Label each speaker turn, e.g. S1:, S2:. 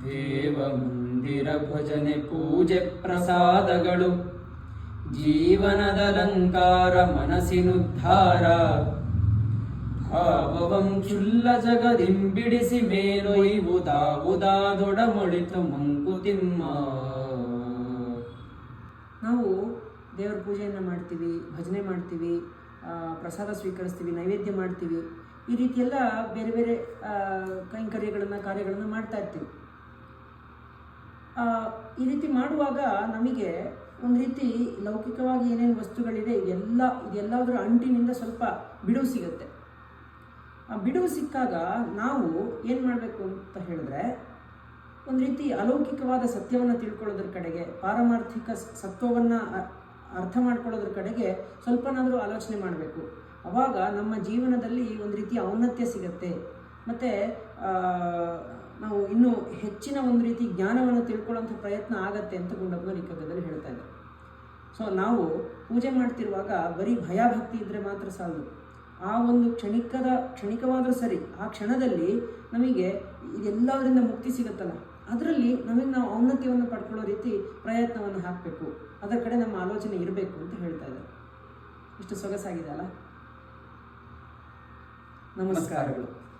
S1: ದೇವ ಮಂದಿರ ಭಜನೆ ಪೂಜೆ ಪ್ರಸಾದಗಳು. ಜೀವನದ ಅಲಂಕಾರ ಮನಸ್ಸಿನುದ್ಧಾರ. ಭಾವವಂ ಚುಲ್ಲ ಜಗದಿಂಬಿಡಿಸಿ ಮೇಲೊಯ್ವುದಾವುದಾದೊಡಮೊಳಿತು ಮಂಕುತಿಮ್ಮ.
S2: ನಾವು ದೇವರ ಪೂಜೆಯನ್ನು ಮಾಡ್ತೀವಿ, ಭಜನೆ ಮಾಡ್ತೀವಿ ಪ್ರಸಾದ ಸ್ವೀಕರಿಸ್ತೀವಿ, ನೈವೇದ್ಯ ಮಾಡ್ತೀವಿ. ಈ ರೀತಿಯೆಲ್ಲ ಬೇರೆ ಬೇರೆ ಕೈಂಕರ್ಯಗಳನ್ನು ಕಾರ್ಯಗಳನ್ನು ಮಾಡ್ತಾ ಇರ್ತೀವಿ. ಈ ರೀತಿ ಮಾಡುವಾಗ ನಮಗೆ ಒಂದು ರೀತಿ ಲೌಕಿಕವಾಗಿ ಏನೇನು ವಸ್ತುಗಳಿದೆ ಎಲ್ಲ ಇದೆಲ್ಲದರ ಅಂಟಿನಿಂದ ಸ್ವಲ್ಪ ಬಿಡುವು ಸಿಗುತ್ತೆ. ಆ ಬಿಡುವು ಸಿಕ್ಕಾಗ ನಾವು ಏನು ಮಾಡಬೇಕು ಅಂತ ಹೇಳಿದ್ರೆ, ಒಂದು ರೀತಿ ಅಲೌಕಿಕವಾದ ಸತ್ಯವನ್ನು ತಿಳ್ಕೊಳ್ಳೋದ್ರ ಕಡೆಗೆ, ಪಾರಮಾರ್ಥಿಕ ಸತ್ವವನ್ನು ಅರ್ಥ ಮಾಡ್ಕೊಳ್ಳೋದ್ರ ಕಡೆಗೆ ಸ್ವಲ್ಪನಾದರೂ ಆಲೋಚನೆ ಮಾಡಬೇಕು. ಅವಾಗ ನಮ್ಮ ಜೀವನದಲ್ಲಿ ಒಂದು ರೀತಿ ಔನ್ನತ್ಯ ಸಿಗತ್ತೆ. ಮತ್ತು ನಾವು ಇನ್ನೂ ಹೆಚ್ಚಿನ ಒಂದು ರೀತಿ ಜ್ಞಾನವನ್ನು ತಿಳ್ಕೊಳ್ಳೋಂಥ ಪ್ರಯತ್ನ ಆಗತ್ತೆ ಅಂತ ಗುಂಡಪ್ಪನ ಕಗ್ಗದಲ್ಲಿ ಹೇಳ್ತಾ ಇದ್ದಾರೆ. ಸೊ ನಾವು ಪೂಜೆ ಮಾಡ್ತಿರುವಾಗ ಬರೀ ಭಯಭಕ್ತಿ ಇದ್ದರೆ ಮಾತ್ರ ಸಾಲದು. ಆ ಒಂದು ಕ್ಷಣಿಕದ, ಕ್ಷಣಿಕವಾದರೂ ಸರಿ, ಆ ಕ್ಷಣದಲ್ಲಿ ನಮಗೆ ಇದೆಲ್ಲದರಿಂದ ಮುಕ್ತಿ ಸಿಗುತ್ತಲ್ಲ. ಅದರಲ್ಲಿ ನಮಗೆ ನಾವು ಔನ್ನತ್ಯವನ್ನು ಪಡ್ಕೊಳ್ಳೋ ರೀತಿ ಪ್ರಯತ್ನವನ್ನು ಹಾಕಬೇಕು. ಅದರ ಕಡೆ ನಮ್ಮ ಆಲೋಚನೆ ಇರಬೇಕು ಅಂತ ಹೇಳ್ತಾ ಇದ್ದಾರೆ. ಇಷ್ಟು ಸೊಗಸಾಗಿದೆ ಅಲ್ಲ? ನಮಸ್ಕಾರಗಳು.